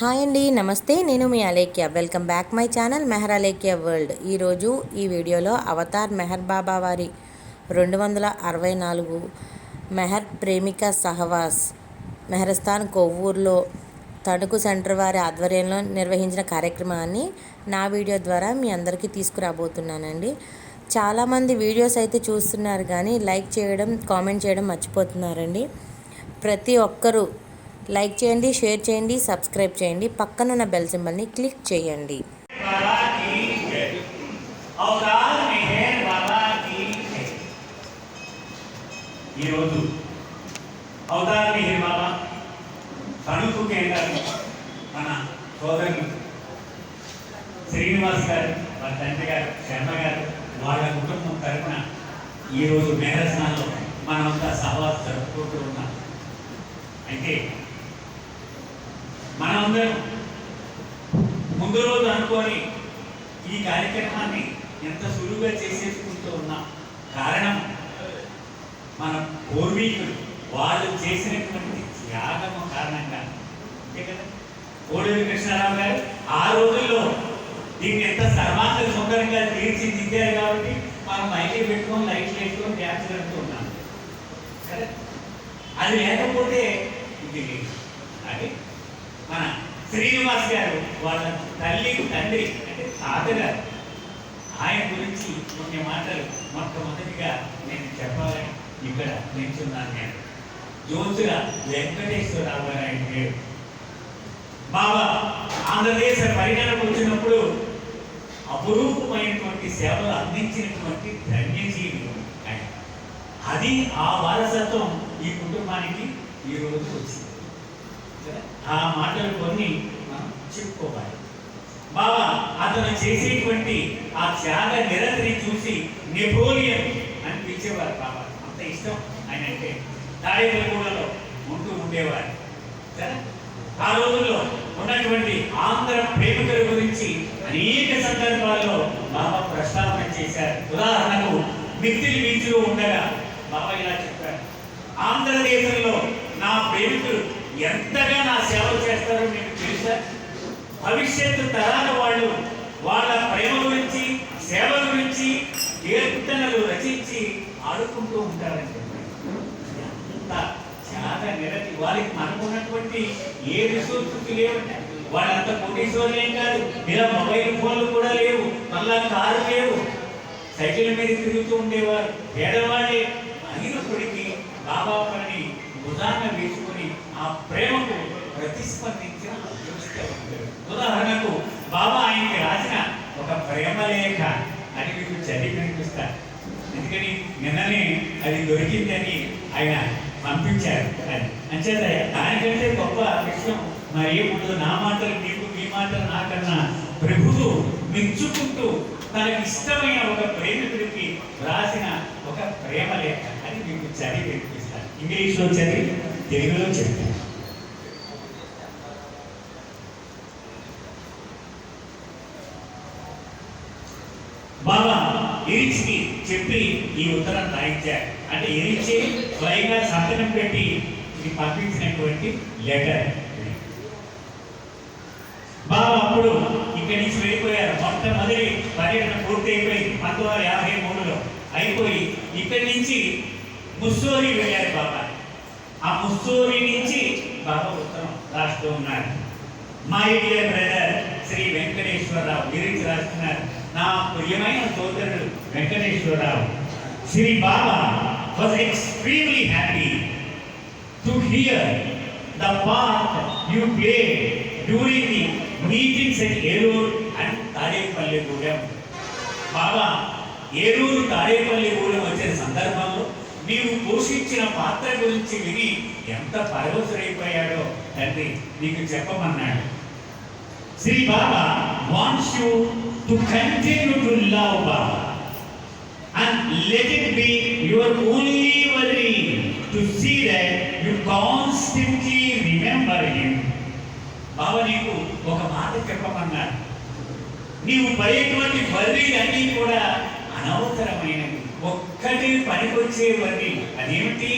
Hi అండి నమస్తే. నేను మీ Alekhya. Welcome back my channel Meher Alekhya world. ఈరోజు ఈ వీడియోలో అవతార్ మెహర్ బాబా వారి రెండు వందల అరవై నాలుగు మెహర్ ప్రేమిక సహవాస్ మెహరస్థాన్ కొవ్వూరులో తణుకు సెంటర్ వారి ఆధ్వర్యంలో నిర్వహించిన కార్యక్రమాన్ని నా వీడియో ద్వారా మీ అందరికీ తీసుకురాబోతున్నానండి. చాలామంది వీడియోస్ అయితే చూస్తున్నారు కానీ లైక్ చేయడం కామెంట్ చేయడం మర్చిపోతున్నారండి. ప్రతి ఒక్కరూ లైక్ చేయండి షేర్ చేయండి సబ్స్క్రైబ్ చేయండి. పక్కనున్న బెల్ సింబల్ని క్లిక్ చేయండి. శ్రీనివాస్ గారు వాళ్ళ తండ్రి గారు శర్మ గారు వాళ్ళ కుటుంబం తరఫున ఈరోజు మేరస్నాలో మనమంతా సహవాసం జరుపుకుంటూ ఉన్నాం. అయితే మనమందరం ముందు రోజు అనుకొని ఈ కార్యక్రమాన్ని ఎంత సులువుగా చేసేసుకుంటూ ఉన్నాం. కారణం మన పూర్వీకులు వాళ్ళు చేసినటువంటి త్యాగము కారణంగా. అంతే కదా? కోడూరి కృష్ణారావు గారు ఆ రోజుల్లో దీన్ని ఎంత సర్వాంగ సుందరంగా తీర్చిదిద్దారు కాబట్టి మనం మైకి పెట్టుకొని లైట్లు పెట్టుకొని డ్యాన్స్ పెడుతూ ఉన్నాం. కదా? అది లేకపోతే ఇది లేదు. అది మన శ్రీనివాస్ గారు వాళ్ళ తల్లి తండ్రి అంటే తాతగారు ఆయన గురించి కొన్ని మాటలు మొట్టమొదటిగా నేను చెప్పాలని ఇక్కడ నిల్చున్నాను నేను. జ్యోతిగా వెంకటేశ్వరరావు గారు ఆయన పేరు. బాబా ఆంధ్రదేశ పరిగణకు వచ్చినప్పుడు అపురూపమైనటువంటి సేవలు అందించినటువంటి ధన్యజీవి ఆయన. అది ఆ వారసత్వం ఈ కుటుంబానికి ఈ రోజు వచ్చింది. ఆ మాటలు కొన్ని మనం చెప్పుకోవాలి. బాబా అతను చేసేటువంటి ఆ త్యాగ నిరతిని చూసి నెపోలియన్ అని పిలిచేవారు బాబా. అంత ఇష్టం ఆయన అంటే. తాడేపల్లిగూడలో ఉంటూ ఉండేవారు. కదా? ఆ రోజుల్లో ఉన్నటువంటి ఆంధ్ర ప్రేమికుల గురించి అనేక సందర్భాల్లో బాబా ప్రస్తావన చేశారు. ఉదాహరణకు మిత్తిలి బీచ్లో ఉండగా బాబా ఇలా చెప్పారు. ఆంధ్రదేశంలో నా ప్రేమికులు ఎంతగా నా సేవ చేస్తారో మీకు తెలుసా? భవిష్యత్తు తరాల వాళ్ళు వాళ్ళ ప్రేమ గురించి సేవ గురించి కీర్తనలు రచించి ఆడుకుంటూ ఉంటారని చెప్పారు ఎంత చాలా నిరతి వారికి మనకున్నటువంటి ఏ రిసోర్సెస్ లేవంటే వాళ్ళంత కోటీశ్వర్లు ఏం కాదు ఇలా మొబైల్ ఫోన్లు కూడా లేవు మళ్ళా కారు లేవు. సైకిల్ మీద తిరుగుతూ ఉండేవారు. పేదవాడే అయినప్పటికీ బాబా పని భుజాన వేసి ఆ ప్రేమకు ప్రతిస్పందించిన ఉదాహరణకు బాబా ఆయనకి రాసిన ఒక ప్రేమ లేఖ అని మీకు చదివి కనిపిస్తారు ఎందుకని? నిన్ననే అది దొరికిందని ఆయన పంపించారు అని అంచేత దానికంటే గొప్ప విషయం మరి ఏముండదు నా మాటలు నీకు మీ మాటలు నాకన్నా ప్రభువు మెచ్చుకుంటూ తనకి ఇష్టమైన ఒక ప్రేమికుడికి రాసిన ఒక ప్రేమ లేఖ అని మీకు చదివి వినిపిస్తారు. ఇంగ్లీష్లో చదివి తెలుగులో చెప్తాను బాబా ఇరిచ్కి చెప్పి ఈ ఉత్తరం రాయించారు అంటే ఇరిచి స్వయంగా సంతకం పెట్టి ఇది పంపించినటువంటి లెటర్ బాబా అప్పుడు ఇక్కడి నుంచి వెళ్ళిపోయారు. మొట్టమొదటి పర్యటన పూర్తి అయిపోయింది పంతొమ్మిది వందల యాభై మూడులో అయిపోయి ఇక్కడి నుంచి ముస్సోరి వెళ్ళారు బాబా. ఆ పుస్తూరి నుంచి బాబా ఉత్తరం రాస్తూ ఉన్నారు my dear brother Shri Venkateswara Rao గురించి రాస్తున్నారు. నా ప్రియమైన సోదరుడు Venkateswara Rao Shri Baba was extremely happy to hear the part you play during the meetings at Eluru and Tadepalligudem Baba Eluru Tadepalligudem వచ్చిన సందర్భంలో నీవు పోషించిన పాత్ర గురించి విని ఎంత పరవశుడైపోయాడో తండ్రి నీకు చెప్పమన్నాడు. Shri Baba wants you to continue to love Baba. And let it be your only worry to see that you constantly remember him Baba నీకు ఒక మాట చెప్పమన్నారు నీవు పడేటువంటి వర్రీ అన్నీ కూడా అనవసరమైనవి. ఒక్కటి పనికొచ్చేవన్నీ అదేమిటి?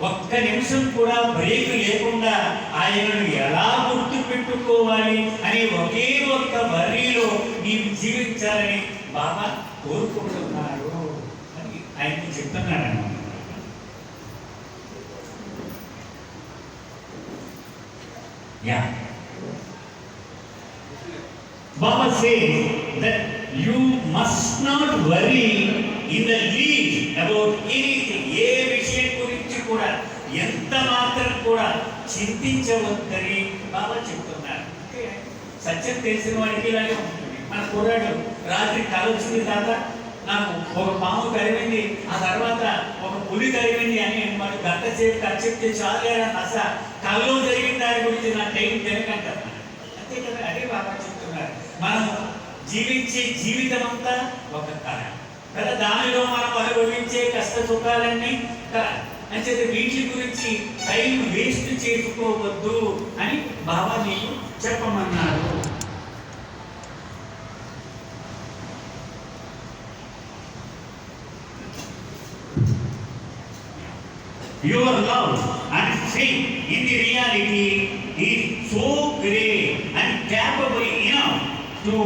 ఒక్క నిమిషం కూడా బ్రేక్ లేకుండా ఆయనను ఎలా గుర్తు పెట్టుకోవాలి అని అనే ఒకే ఒక్క వర్రీలో నీవు జీవించాలని బాబా కోరుకుంటున్నాడు అని ఆయన చెప్తున్నాడు yeah. Baba say that you must not worry in the least about ఏ విషయం గురించి కూడా ఎంత మాత్రం కూడా చింతించవద్దని బాబా చెప్తున్నారు. సత్యం తెలిసిన వాడికి ఇలాగే ఉంటుంది. మన కుర్రాడు రాత్రి కల వచ్చింది తాత నాకు ఒక పాము కరిగింది ఆ తర్వాత ఒక పులి కరిగింది అని మనం గంట సేపు ఖర్చు చెప్తే చాలేరా అస కల్లో జరిగిన దాని గురించి నా టైం తినకంటారు అంతే కదా అదే బాబా చెప్తున్నారు. మనం జీవించే జీవితం అంతా ఒక కళ లేదా దానిలో మనం అనుభవించే కష్ట సుఖాలన్నీ అంటే వీటి గురించి టైం వేస్ట్ చేసుకోవద్దు అని బాబా నీకు చెప్పమన్నారు your love and fail in the reality ఈ so great and capable in to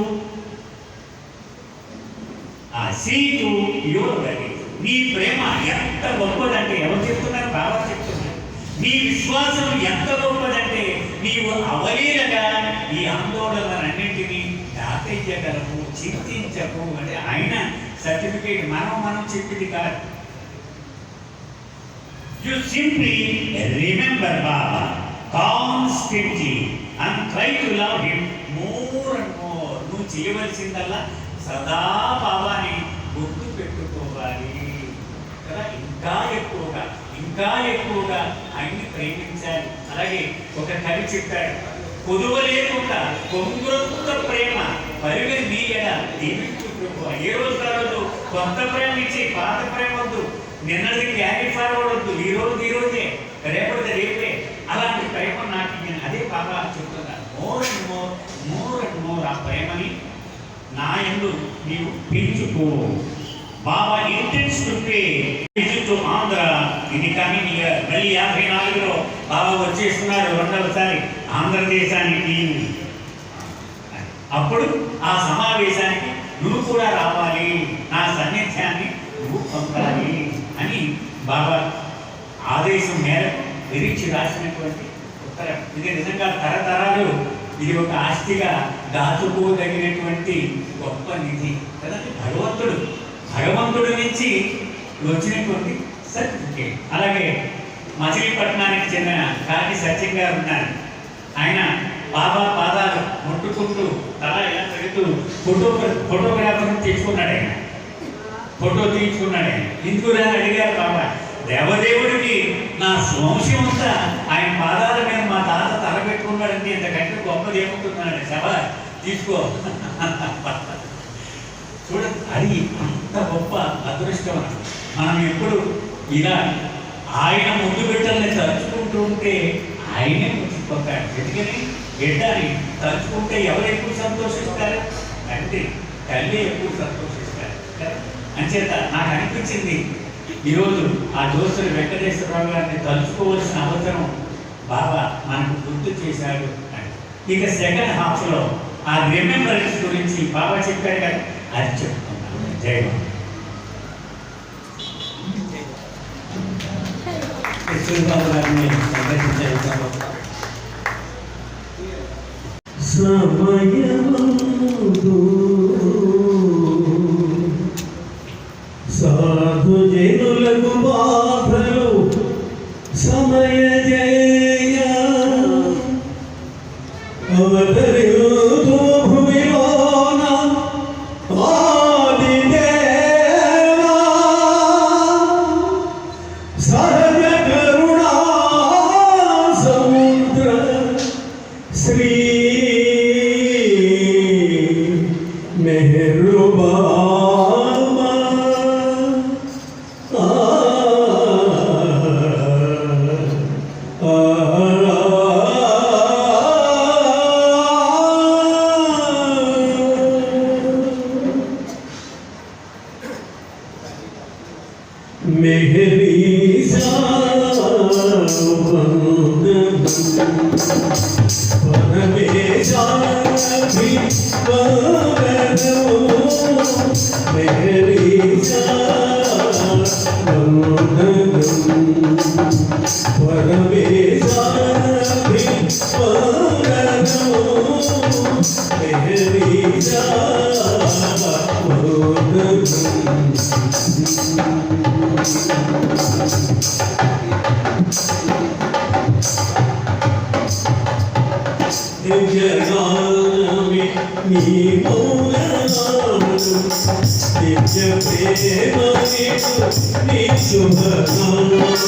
seat your to నీ ప్రేమ ఎంత గొప్పదంటే ఎవరు చెప్తున్నారు? బాబా చెప్తున్నారు. నీ విశ్వాసం ఎంత గొప్పదంటే నీవు అవలీలగా ఈ ఆందోళనలన్నింటినీ దాతయ్యగలము చింతించకు అంటే ఆయన సర్టిఫికేట్ మనం మనం చెప్పింది కాదు. You simply remember Baba constantly and try to love him more and more నువ్వు చేయవలసిందల్లా సదా బాబాని గుర్తు పెట్టుకోవాలి. కదా? ఇంకా ఎక్కువగా ఇంకా ఎక్కువగా ఆయన్ని ప్రేమించాలి. అలాగే ఒక కవి చెప్పాడు కొదువ లేకుండా కొంగురొక్క ప్రేమ పరిగె నీయడ దీవించు ప్రభు ఏ రోజు ఆ రోజు కొత్త ప్రేమ ఇచ్చి పాత ప్రేమ వద్దు. నిన్నది క్యారీ ఫార్వర్డ్ వద్దు ఈ రోజు ఈ రోజే. రేపటిది రేపే. అలాంటి ప్రేమ నాకు అదే బాగా చెప్తున్నాను more and more more and more ఆ ప్రేమని నా ఎందు నీవు పెంచుకో Baba intends to visit Andhra ఇది కానీ మళ్ళీ యాభై నాలుగులో బాబా వచ్చేస్తున్నారు రెండవసారి ఆంధ్రదేశానికి. అప్పుడు ఆ సమావేశానికి నువ్వు కూడా రావాలి నా సన్నిధ్యాన్ని నువ్వు పొందాలి అని బాబా ఆదేశం మేరకు విరిచి రాసినటువంటి ఉత్తరం. ఇది నిజంగా తరతరాలు ఇది ఒక ఆస్తిగా దాచుకోదగినటువంటి గొప్ప నిధి. కదండి? భగవంతుడు. భగవంతుడి నుంచి వచ్చినటువంటి సర్టిఫికేట్ అలాగే మచిలీపట్నానికి చెందిన కాకి సత్యం గారు ఉన్నారు. ఆయన బాబా పాదాలు ముట్టుకుంటూ తల ఇలా పెడుతూ ఫోటో ఫోటోగ్రాఫర్ తెచ్చుకున్నాడు ఆయన. ఫోటో తీయించుకున్నాడు ఆయన. ఎందుకు అడిగారు బాబా దేవదేవుడికి నా వంశం అంతా ఆయన పాదాల మీద మా తాత తలపెట్టుకున్నాడంటే ఇంతకంటే గొప్పది ఏముంటున్నాడు సభ తీసుకో. చూడండి అది అంత గొప్ప అదృష్టం మనం ఎప్పుడు ఇలా ఆయన ముందు బిడ్డల్ని తలుచుకుంటూ ఉంటే ఆయనే ముచ్చిపోతాడు ఎందుకని? బిడ్డని తలుచుకుంటే ఎవరు ఎక్కువ సంతోషిస్తారు? తండ్రి. తల్లి ఎక్కువ సంతోషిస్తారు. అంచేత నాకు అనిపించింది ఈరోజు ఆ దోస్తులు వెంకటేశ్వరరావు గారిని తలుచుకోవాల్సిన అవసరం బాబా మనకు గుర్తు చేశాడు అని. ఇక సెకండ్ హాఫ్లో ఆ రిమెంబరెన్స్ గురించి బాబా చెప్పాడు కానీ అది చెప్తున్నాను జై బాబా. గారిని సందర్శించారు సమయమందు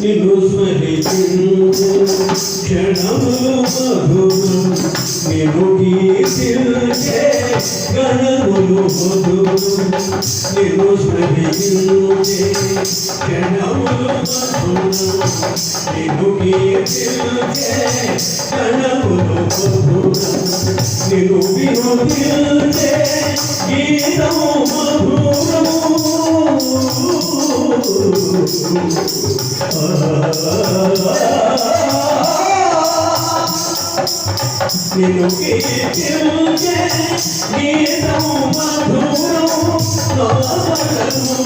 నిలుస్మరించు క్షణములు మధురం మేము గీసించే గణములు ముందు మేము ప్రవేశించే గణములు నేను గీసించే గణములు ముందు నేను వినోదించే గీతము మధురము Ah నిన్ను కీర్తించే గీతము మధురం లోపలను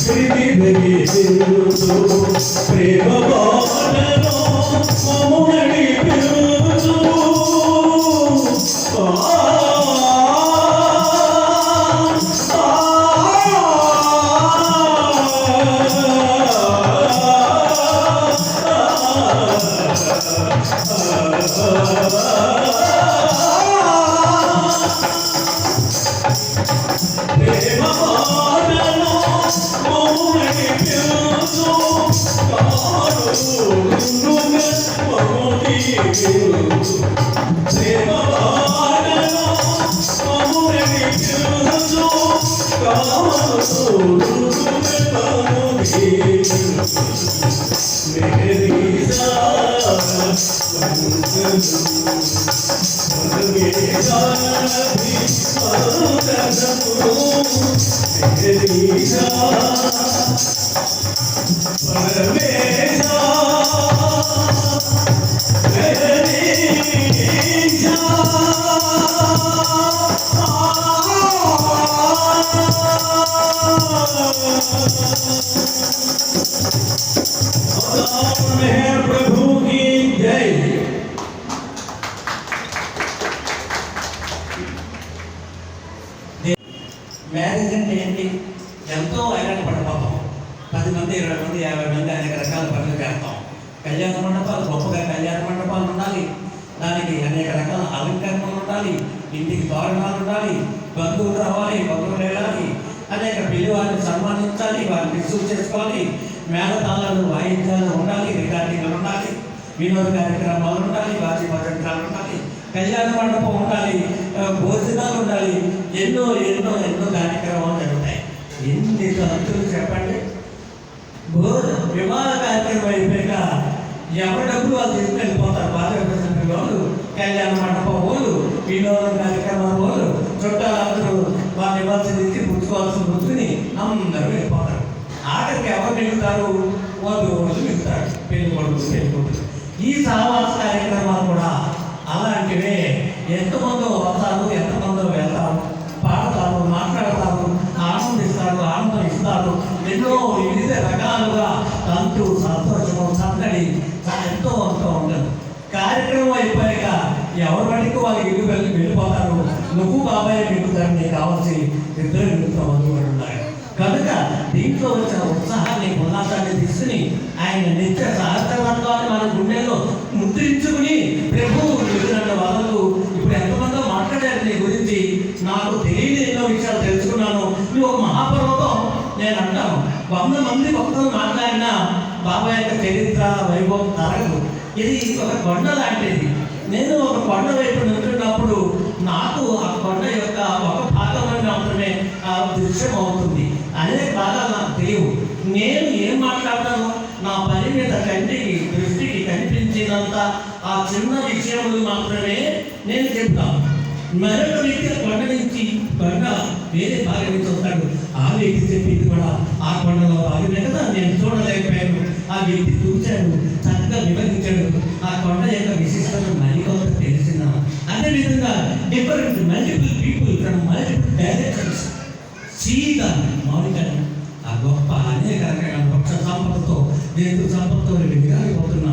సిరి ప్రేమ బాటలో మమ్మ నడిపెను Parmesa, Parmesa, Oh, మేళతాళాలు వాయిద్యాలు ఉండాలి రికార్డింగ్లు ఉండాలి వినోద కార్యక్రమాలు ఉండాలి వాద్య భజంత్రాలు ఉండాలి కళ్యాణ మండపం ఉండాలి భోజనాలు ఉండాలి ఎన్నో ఎన్నో ఎన్నో కార్యక్రమాలు జరుగుతాయి. ఎన్ని తంతులు చెప్పండి? భోజ వివాహ కార్యక్రమం అయిపోయాక ఎవరి డబ్బులు వాళ్ళు తీసుకెళ్ళిపోతారు? బాధ వాళ్ళు కళ్యాణ మండపం వాళ్ళు వినోద కార్యక్రమాలు వాళ్ళు చుట్టాలందరూ వాళ్ళు ఇవ్వాల్సింది ఇచ్చి పుచ్చుకోవాల్సిన పుచ్చుకుని అందరూ వెళ్ళిపోతారు. ఆఖరికి ఎవరు మిగులుతారు? వాళ్ళు వాళ్ళు మిగులుతారు. పెళ్ళి కొడుకు పెళ్ళి కొడుకు ఈ సహవాస కార్యక్రమాలు కూడా అలాంటివే. ఎంతమందో వస్తారు ఎంతమందో వెళ్తారు పాడతారు మాట్లాడతారు ఆనందిస్తారు ఆనందం ఇస్తారు. ఎన్నో వివిధ రకాలుగా తంతు సంతోషము సందడి ఎంతో ఎంతో ఉండదు. కార్యక్రమం అయిపోయాక ఎవరి వాటికి వాళ్ళు ఇల్లు వెళ్ళి వెళ్ళిపోతారు? నువ్వు బాబాయ్ మిగుతారు నీకు కావాల్సి ఇద్దరు మిగుతాం అని కనుక దీంట్లో వచ్చిన ఉత్సాహాన్ని ఉల్లాసాన్ని తీసుకుని ఆయన నిత్య సహస్రవర్గాన్ని మన గుండెల్లో ముద్రించుకుని ప్రభు ఎదురన్న వాళ్ళు ఇప్పుడు ఎంతమందో మాట్లాడారు నీ గురించి. నాకు తెలియని ఎన్నో విషయాలు తెలుసుకున్నాను. నువ్వు ఒక మహాపర్వతం నేను అంటాను. వంద మంది భక్తులు మాట్లాడినా బాబా యొక్క చరిత్ర వైభవం తరగదు. ఇది ఒక కొండ లాంటిది. నేను ఒక కొండ వైపు నిల్చున్నప్పుడు నాకు ఆ కొండ యొక్క ఒక భాగంలో మాత్రమే ఆ దృశ్యం అవుతుంది. అనేక బాగా నాకు తెలియవు. నేను ఏం మాట్లాడతాను నా పని మీద కంటికి దృష్టికి కనిపించినంత ఆ చిన్న విషయములు మాత్రమే నేను చెప్తాను. మరొక వ్యక్తి కొండ నుంచి కొండ వేరే భార్య నుంచి వస్తాడు ఆ వ్యక్తి చెప్పింది కూడా ఆ కొండలో భాగమే కదా నేను చూడలేకపోయాను. ఆ వ్యక్తి చూశాడు చక్కగా వివరించాడు. ఆ కొండ యొక్క విశిష్టత మరికొంత తెలిసిన అదేవిధంగా different multiple people from multiple directions Sita మౌలికను ఆ గొప్ప అనేక రకమైన వృక్ష సంపదతో జంతు సంపదతో విరాగిపోతున్న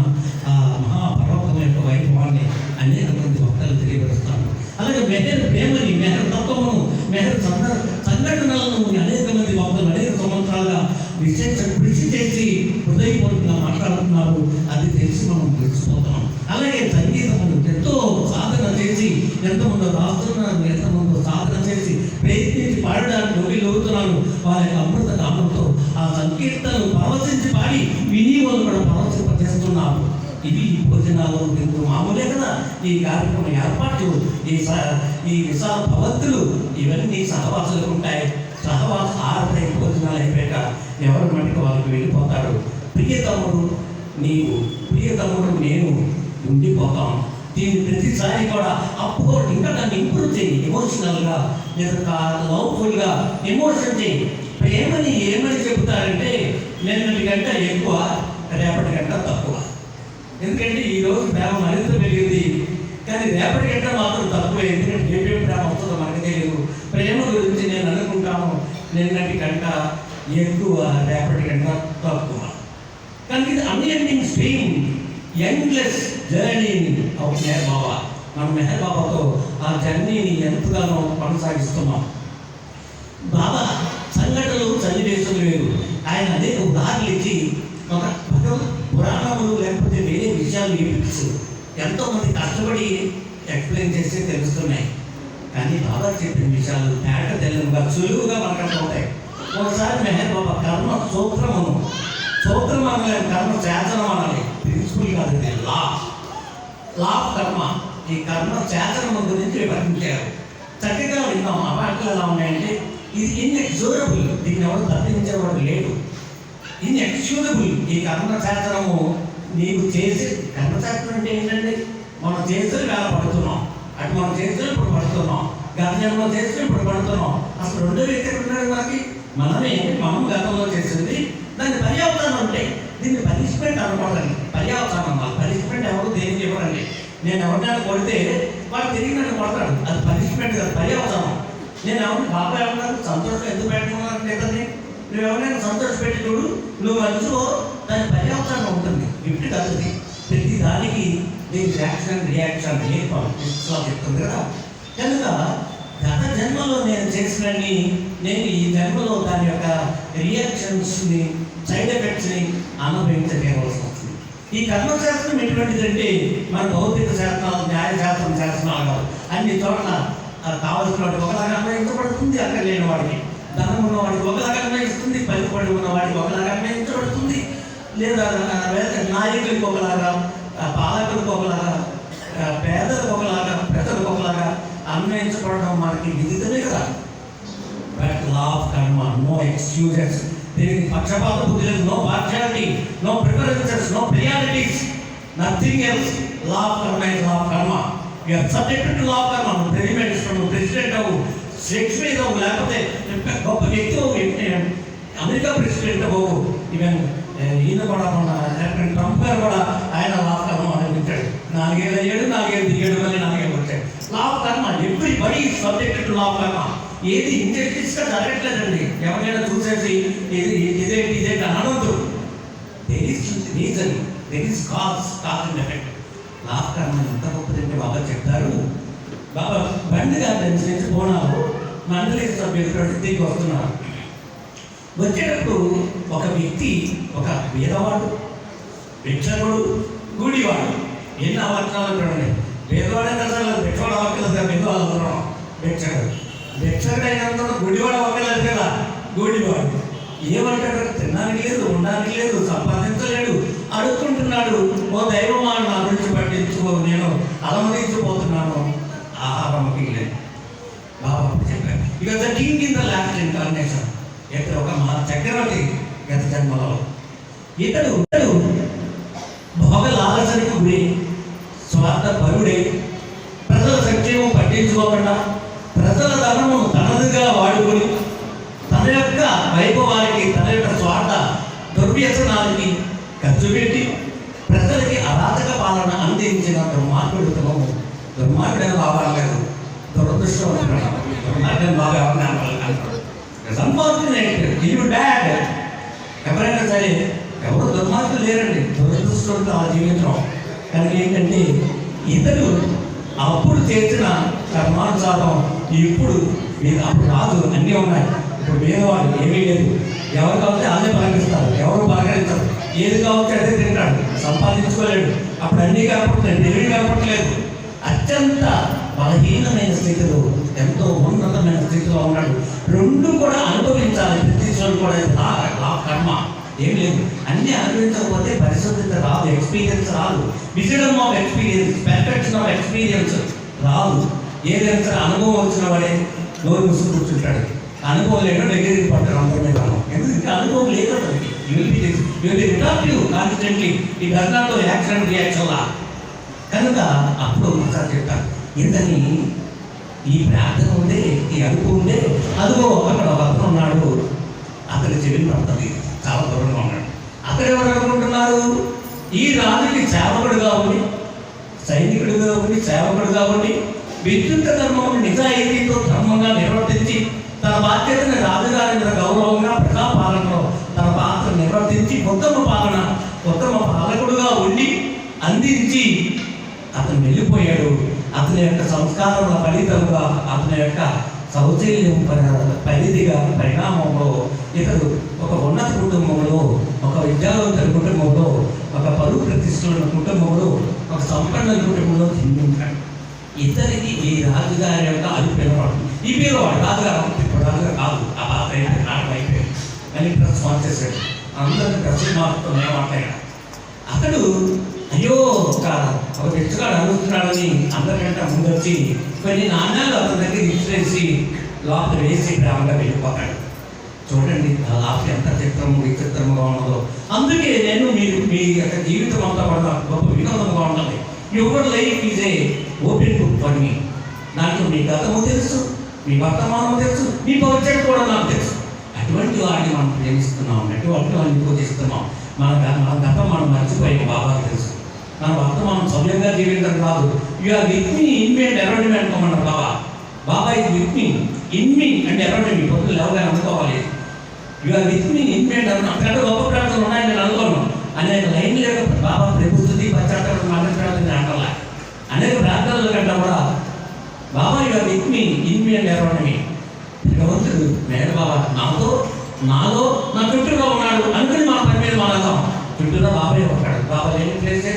ఆ మహాపర్వతం యొక్క వైభవాన్ని అనేక మంది భక్తులు తెలియపరుస్తాను అలాగే మెహర్ ప్రేమని మెహర్ తత్వమును మెహర్ మామూలే కదా. ఈ కార్యక్రమం ఏర్పాట్లు ఈ స- ఈ విశాల భవంతులు ఇవన్నీ సహవాసులకు ఉంటాయి. సహవాస ఆరతై భోజనాలు అయిపోయాక ఎవరి మటుకు వాళ్ళకి వెళ్ళిపోతారు ప్రియతముడు నీవు ప్రియతముడు నేను ఉండిపోతాం. దీన్ని ప్రతిసారి కూడా అప్పుడు ఇంకా దాన్ని ఇంప్రూవ్ చేయి. ఎమోషనల్గా లేదా లవ్ఫుల్గా ఎమోషన్ చేయి. ప్రేమని ఏమని చెబుతారంటే నిన్నటి కంటే ఎక్కువ ఎందుకంటే ఈ రోజు ప్రేమ మరింత పెరిగింది. కానీ రేపటి మాత్రం తక్కువ. ఎందుకంటే ఏమేమి ప్రేమ అవుతుందో మనకు తెలియదు ప్రేమ గురించి నేను అనుకుంటాను. నిన్నటి కంట ఎక్కువ రేపటి గంట తక్కువ. కానీ ఇది unending stream endless journey of Meher Baba మనం మెహర్ బాబాతో ఆ జర్నీని ఎంతగానో కొనసాగిస్తున్నాం. బాబా సంఘటనలు చదివేస్తుంది వేరు ఆయన అనేక ఉదాహరణలు ఇచ్చి ఒక భగవద్ పురాణములు లేకపోతే వేరే విషయాలు వినిపించు కష్టపడి ఎక్స్ప్లెయిన్ చేస్తే తెలుస్తున్నాయి. కానీ బాబా చెప్పిన విషయాలు తేట తెల్లగా సులువుగా మనకు అర్థమవుతాయి ఒకసారి మెహర్ బాబా కర్మ సూత్రమును. సూత్రం అనలేదు కర్మ చేతనం అనాలి ప్రిన్సిపల్ కాదు లా లా ఆఫ్ కర్మ. ఈ కర్మ చేతనం గురించి వర్ణించారు చక్కగా విన్నాం. ఆ పాటలు ఎలా ఉన్నాయంటే ఇది ఇన్ఎక్స్యూరబుల్ దీన్ని ఎవరు తప్పించేవాడు లేడు. ఇన్ఎక్స్యూరబుల్ ఈ కర్మ శాస్త్రము నీకు చేసి కర్మ శాస్త్రం అంటే ఏంటండి? మనం చేస్తే వేళ పడుతున్నాం. అటు మనం చేస్తే ఇప్పుడు పడుతున్నాం. గతంలో జన్మలో ఇప్పుడు పడుతున్నాం. అసలు రెండో వ్యక్తులు ఉన్నారు ఉన్నాడు మనకి. మనమే మనం గతంలో చేసింది. దాన్ని పర్యావతానం అంటే దీన్ని పనిష్మెంట్ అనకూడదండి. పర్యావరణం అన్నమాట పనిష్మెంట్ ఎవరు దేనికి ఇవ్వరండి? నేను ఎవరినైనా కొడితే వాడు తిరిగి నన్ను కొడతాడు అది పనిష్మెంట్ కాదు పర్యావతానం నేను ఎవరిని బాబాయ్ ఎవరు సంతోషం ఎందుకు పెట్టుకున్నాను లేదండి? నువ్వు ఎవరైనా సంతోష పెట్టి చూడు. నువ్వు మంచుకో దాని పర్యావతానం ఉంటుంది. గిఫ్ట్ కలుగుతుంది ప్రతి దానికి దీని రియాక్షన్ రియాక్షన్ రియాక్షన్ చెప్తుంది కదా? కనుక గత జన్మలో నేను చేసినని నేను ఈ జన్మలో దాని యొక్క రియాక్షన్స్ని సైడ్ ఎఫెక్ట్స్ని అనుభవించలేవలసి వస్తుంది. ఈ కర్మశాస్త్రం ఎటువంటిదంటే మన భౌతిక శాస్త్రాలు న్యాయశాస్త్రం శాస్త్రాలు అన్ని చోట్ల ఆ కావలసిన వాటికి ఒకలాగా అన్వయించబడుతుంది అక్కడ లేని వాడికి ధనం ఉన్నవాడికి ఒకలాగా అన్వయిస్తుంది పలుకుబడి ఉన్నవాడికి ఒకలాగా అన్వయించబడుతుంది లేదా నాయకులకు ఒకలాగా పాలకులకు ఒకలాగా పేదలకు ఒకలాగా ప్రజలకు ఒకలాగా అన్వయించబడడం మనకి విదితమే కదా. But law of karma no excuses దీనికి పక్షపాత బుద్ధి లేదు no partiality no preferences no priorities nothing else law of karma is law of karma you are subject to law of karma నువ్వు ప్రెసిడెంట్ నువ్వు ప్రెసిడెంట్ అవ్వు. షేక్స్పియర్ అవ్వు లేకపోతే గొప్ప వ్యక్తి అవ్వు. అమెరికా ప్రెసిడెంట్ అవ్వు. ఈవెన్ ఈయన కూడా మన కెప్టెన్ ట్రంప్ గారు కూడా. ఆయన లా టర్మ్ అని పెట్టాడు నాలుగేళ్ళు అయ్యాడు నాలుగేళ్ళు దిగాడు మళ్ళీ నాలుగేళ్ళు వచ్చాడు law of karma everybody subject to law of karma ఏది ఇంజస్టిస్గా జరగట్లేదండి. ఎవరికైనా చూసేసి ఇది ఇదేంటి ఇదేంటి అనవద్దు there is reason there is cause cause and effect law of karma ఎంత గొప్పదంటే బాబా చెప్తారు బాబా బండి గార్డెన్స్ నుంచి పోనాలు మండలి సభ్యులు తిరిగి వస్తున్నారు. వచ్చేటప్పుడు ఒక వ్యక్తి ఒక పేదవాడు భిక్షకుడు గుడివాడు ఎన్ని అవసరాలు ఉన్నాయి పేదవాడే కదా భిక్షవాడు అవ్వకలేదు కదా పేదవాళ్ళు అందరం భిక్షకుడు భిక్షకుడు అయినంత గుడివాడు అవ్వకలేదు కదా గుడివాడు ఏమంటాడు? తినడానికి లేదు ఉండడానికి లేదు సంపాదించలేడు అడుక్కుంటున్నాడు. ఓ దైవమా నా గురించి పట్టించుకో నేను అలమరించిపోతున్నాను. ఆహారం లేదు బాబా చెప్పారు. ఇక the king in the last incarnation ఇక్కడ ఒక మా చక్రవర్తి గత జన్మలో. ఇతడు ఇతడు భోగ లాలసనికి గురి స్వార్థ పరుడై ప్రజల సంక్షేమం పట్టించుకోకుండా ప్రజల ధనము తనదిగా వాడుకొని తన యొక్క వైభవానికి తన యొక్క స్వార్థ దుర్వ్యసనానికి ఖర్చు పెట్టి ప్రజలకి అరాచక పాలన అందించిన దుర్మార్గుడుతము దుర్మార్గుడైన బాబా లేదు దురదృష్టం దుర్మార్గం బాగా బ్యాడ్ ఎవరైనా సరే ఎవరు దుర్మార్గులు లేరండి. దురదృష్టంతో ఆ జీవితం. కనుక ఏంటంటే ఇతడు అప్పుడు చేసిన కర్మానుసారం ఇప్పుడు మీరు అప్పుడు రాదు. అన్నీ ఉన్నాయి. ఇప్పుడు పేదవాడు ఏమీ లేదు. ఎవరు కావాలంటే అదే పలకరిస్తారు. ఎవరు పలకరించరు. ఏది కావచ్చు అదే తింటాడు సంపాదించుకోలేడు. అప్పుడు అన్నీ కాకపోతే తెలివి కనపడలేదు అత్యంత బలహీనమైన స్థితిలో ఎంతో ఉన్నతమైన స్థితిలో ఉన్నాడు. రెండు కూడా అనుభవించాలి. ప్రతి చోటు కర్మ. ఏం లేదు. అన్ని అనుభవించకపోతే పరిశుద్ధత రాదు ఎక్స్పీరియన్స్ రాదు. Wisdom of experience perfection of experience రాదు. ఏదైనా అనుభవం వచ్చిన వాడే నోరు ముసుగు కూర్చుంటాడు. అనుభవం లేక దగ్గరికి పట్టారు అందరి మీద ఎందుకంటే అనుభవం లేదు అతనికి. You be you be reactive constantly ఈ ఘటనలో యాక్సిడెంట్ రియాక్షన్ లా కనుక అప్పుడు ఒకసారి చెప్పారు ఎందుకని ఈ ప్రార్థన ఉండే ఈ అనుభవం ఉండే అదుగో అక్కడ ఒక అతను ఉన్నాడు. అతని చెవిని పడుతుంది. చాలా దూరంగా ఉన్నాడు. అతను ఎవరు అనుకుంటున్నారు? ఈ రాజుకి సేవకుడుగా ఉండి సైనికుడిగా ఉండి సేవకుడుగా ఉండి విద్యుత్ ధర్మం నిజాయితీతో ధర్మంగా నిర్వర్తించి తన బాధ్యతని రాజుగారి గౌరవంగా ప్రజాపాలనలో తన పాత్ర నిర్వర్తించి ఉత్తమ పాలన ఉత్తమ పాలకుడుగా ఉండి అందించి అతను వెళ్ళిపోయాడు. అతని యొక్క సంస్కారముల ఫలితంగా అతని యొక్క సౌశల్యం పరిధిగా పరిణామంలో ఇతడు ఒక ఉన్నత కుటుంబంలో ఒక విద్యావంతుడి కుటుంబంలో ఒక పరువు ప్రతిష్టల కుటుంబంలో ఒక సంపన్న కుటుంబంలో జన్మించాడు. ఇతనికి ఈ రాజుగారి యొక్క అదుపు వినపడదు ఈ పేరు వాడు రాజుగారు ఇప్పుడు రాజుగారు కాదు. ఆ పాత అయిపోయింది నాటకం అయిపోయింది. అని డ్రెస్ చేశాడు. అందరిని ప్రశ్న మార్చుతూ మాట్లాడాడు అతడు అయ్యో ఒక ఒక పిచ్చగాడు అడుగుతున్నాడని అందరికంటే ముందు వచ్చి కొన్ని నాణ్యాలు అతని దగ్గర ఇచ్చేసి లోపల వేసి గ్రామంగా వెళ్ళిపోతాడు. చూడండి ఆ లాస్ట్ ఎంత చిత్రము విచిత్రముగా ఉన్నదో. అందుకే నేను మీరు మీ యొక్క జీవితం అంతా కూడా గొప్ప వినోదంగా ఉండాలి. Your life is a open book for me నాకు మీ గతము తెలుసు మీ వర్తమానము తెలుసు మీ భవిష్యత్తు కూడా నాకు తెలుసు. అటువంటి వాడిని మనం ప్రేమిస్తున్నాం అటువంటి వాడిని పూజిస్తున్నాం. మన మన గతం మనం మర్చిపోయిన బాబాకి తెలుసు. మన వర్తమానం సవ్యంగా జీవించడం కాదు. You are with me in me and around అనుకోమన్నారు Baba. Baba ఇది with me in me and around me పొద్దులు ఎవరైనా అనుకోవాలి. You are with me in me and అంతకంటే గొప్ప ప్రార్థనలు ఉన్నాయని నేను అనుకోను. అనేక లైన్ లేక బాబా ప్రభుత్వది పశ్చాత్తాపం మాట్లాడాలని నేను అంటలా అనేక ప్రార్థనల కంటే కూడా. Baba you are with me in me and around me భగవంతుడు మేడ బాబా నాతో? నాలో? నా చుట్టూగా ఉన్నాడు. అనుకుని మా పని మీద మాట్లాడతాం చుట్టూరా బాబాయ్ ఉంటాడు బాబా లేని ప్లేస్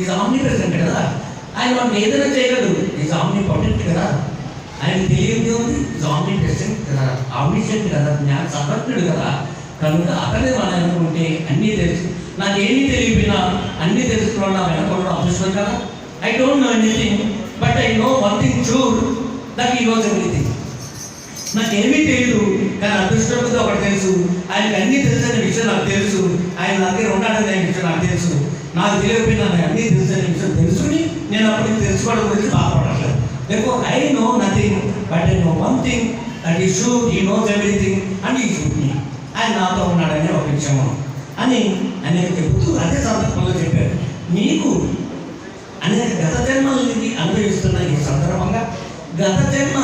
ఇది ఆమ్ని ప్రెసెంట్ కదా. ఆయన మనం ఏదైనా చేయగలదు ఇది ఆమ్ని పబ్లిక్ కదా. ఆయన తెలియదు ఉంది ఈజ్ ప్రెసెంట్ కదా ఆమ్ని కదా. జ్ఞాన సమర్థుడు కదా. కనుక అతనే మనం అనుకుంటే అన్నీ తెలుసు. నాకేమీ తెలియపోయినా అన్నీ తెలుసుకున్నా నా వెనకుండా అదృష్టం కదా. I don't know anything but I know one thing sure that ఈ ఎనీథింగ్ నాకేమీ తెలియదు కానీ అదృష్టంతో ఒకటి తెలుసు. ఆయనకి అన్నీ తెలుసనే విషయం నాకు తెలుసు. ఆయన నా దగ్గర ఉన్నాడనే విషయం నాకు తెలుసు. నాకు తెలియకపోయినా అన్నీ అన్నీ అనే విషయం తెలుసుకుని నేను అప్పటికి తెలుసుకోవడం గురించి బాధపడాలి Therefore, I know nothing, but I know one thing, that is true, he knows everything, and he should me. ఆయన నాతో ఉన్నాడనే ఒక విషయం అని అనేక చెబుతూ అదే సందర్భంలో చెప్పారు. మీకు అనేక గత జన్మలని అనుభవిస్తున్న ఈ సందర్భంగా గత జన్మ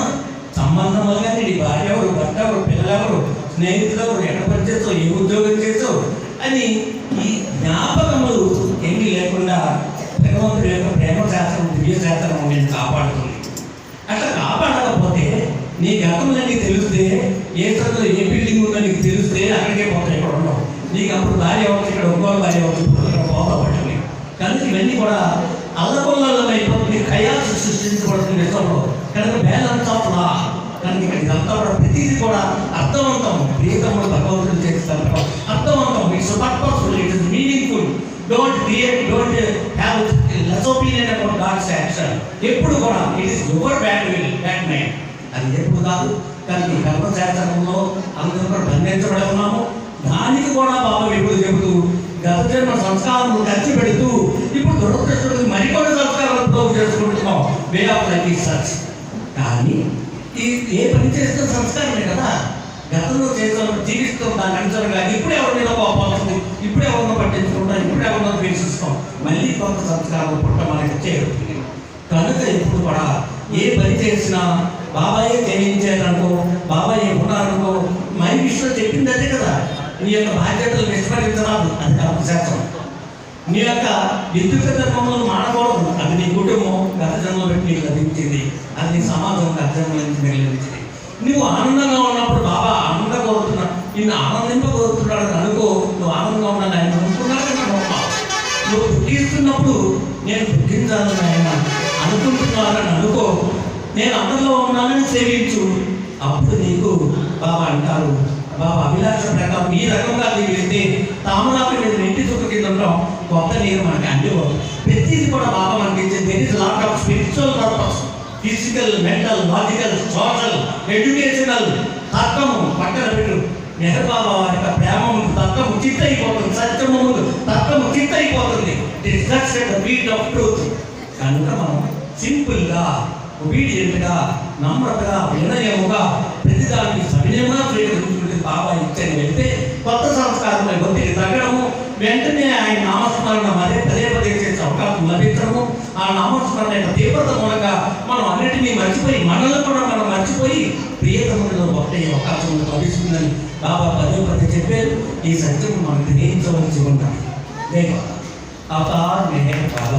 సంబంధం వల్ల నీ భార్య ఎవరు భర్త ఎవరు పిల్లలెవరు స్నేహితులు ఎవరు ఎక్కడ పని ఏ ఉద్యోగం చేస్తావు అని ఈ జ్ఞాపకములు ఏమీ లేకుండా భగవంతుడి యొక్క ప్రేమ శాస్త్రం దివ్య శాస్త్రం నేను కాపాడుతున్నాను. నీ గతంలో నీకు తెలిస్తే ఏ చదువు ఏ బిల్డింగ్ ఉందో నీకు తెలిస్తే అక్కడికే పోతాయి ఇక్కడ ఉండవు. నీకు అప్పుడు భార్య అవ్వచ్చు ఇక్కడ ఒక్కోరు భార్య అవ్వచ్చు ఇక్కడ పోతా పట్టింది కనుక ఇవన్నీ కూడా అల్లకొల్లలో అయిపోతుంది కయాసు సృష్టించబడుతుంది విషయంలో. కనుక బ్యాలెన్స్ ఆఫ్ లా కనుక ఇక్కడ ఇదంతా కూడా ప్రతిదీ కూడా అర్థవంతం. ప్రియతముడు భగవంతుడు చేస్తారు అర్థవంతం. It's purposeful it is meaningful don't create don't have less opinion about God's action ఎప్పుడు కూడా it is your bad will అది ఎప్పుడు కాదు. కానీ ఈ కర్మశాస్త్రంలో అందరూ బంధించబడి ఉన్నాము. దానికి కూడా బాబా ఎప్పుడు చెబుతూ గత జన్మ సంస్కారం ఖర్చు పెడుతూ ఇప్పుడు దురదృష్టుడు మరికొన్ని సంస్కారాలతో చేసుకుంటున్నాం. Way of life is such. కానీ ఈ ఏ పని చేసిన సంస్కారమే కదా. గతంలో చేసిన జీవిస్తాం దాన్ని అనుసరం కానీ ఇప్పుడు ఎవరి మీద కోపం ఇప్పుడు ఎవరినో పట్టించుకుంటాం? ఇప్పుడు ఎవరినో ద్వేషిస్తాం మళ్ళీ కొంత సంస్కారం పుట్ట మనకి చేయబడుతుంది కనుక ఇప్పుడు కూడా ఏ పని చేసినా బాబాయే అనుకో బాబాయ్ ఉన్నారనుకో మై విషయంలో చెప్పింది అదే కదా. నీ యొక్క బాధ్యతలు విస్మరించరాదు అది కర్మశాస్త్రం నీ యొక్క విద్యుత్ ధర్మములను మానకూడదు. అది నీ కుటుంబం గత జన్మలో పెట్టి నీకు లభించింది. అది నీ సమాజం గత జన్మల నుంచి నీకు లభించింది నువ్వు ఆనందంగా ఉన్నప్పుడు బాబా ఆనందంగా కోరుతున్నా నిన్ను ఆనందింప కోరుతున్నాడు అనుకో నువ్వు ఆనందంగా ఉన్నాను ఆయన అనుకున్నాడు కదా నువ్వు పుట్టిస్తున్నప్పుడు నేను పుట్టించాను ఆయన అనుకుంటున్నానని అనుకో నేను అందరిలో ఉన్నానని సేవించు. అప్పుడు నీకు బాబా అంటారు. బాబా అభిలాష ప్రకారం ఈ రకంగా నీకు వెళ్తే తామరాకు నేను ఇంటి చుక్క కింద ఉంటాం కొత్త నీరు మనకి అందివ్వదు. ప్రతిది కూడా బాబా మనకి ఇచ్చింది there is lot of spiritual purpose physical mental logical social educational తర్కము పక్కన పెట్టు. నెహర్ బాబా వారి యొక్క ప్రేమ ముందు తర్కము చిత్త అయిపోతుంది సత్యము ముందు తర్కము చిత్త అయిపోతుంది it is the beat of truth కనుక మనం సింపుల్గా ఒబీడియంట్గా నమ్రతగా వినయముగా ప్రతిదానికి సవినయంగా చేయగలుగుతుంది బాబా ఇచ్చని వెళ్తే కొత్త సంస్కారంలో ఒత్తిడి తగ్గడము వెంటనే ఆయన నామస్మరణ మరే పదే పదే చేసే అవకాశం లభించడము ఆ నామస్మరణ యొక్క తీవ్రత మూలంగా మనం అన్నిటినీ మర్చిపోయి మనల్ని కూడా మనం మర్చిపోయి ప్రియతములలో ఒకటే అవకాశం లభిస్తుందని బాబా పదే పదే చెప్పారు. ఈ సత్యం మనం గ్రహించవలసి ఉంటాం దేవ అవతార్ మెహర్ బాబా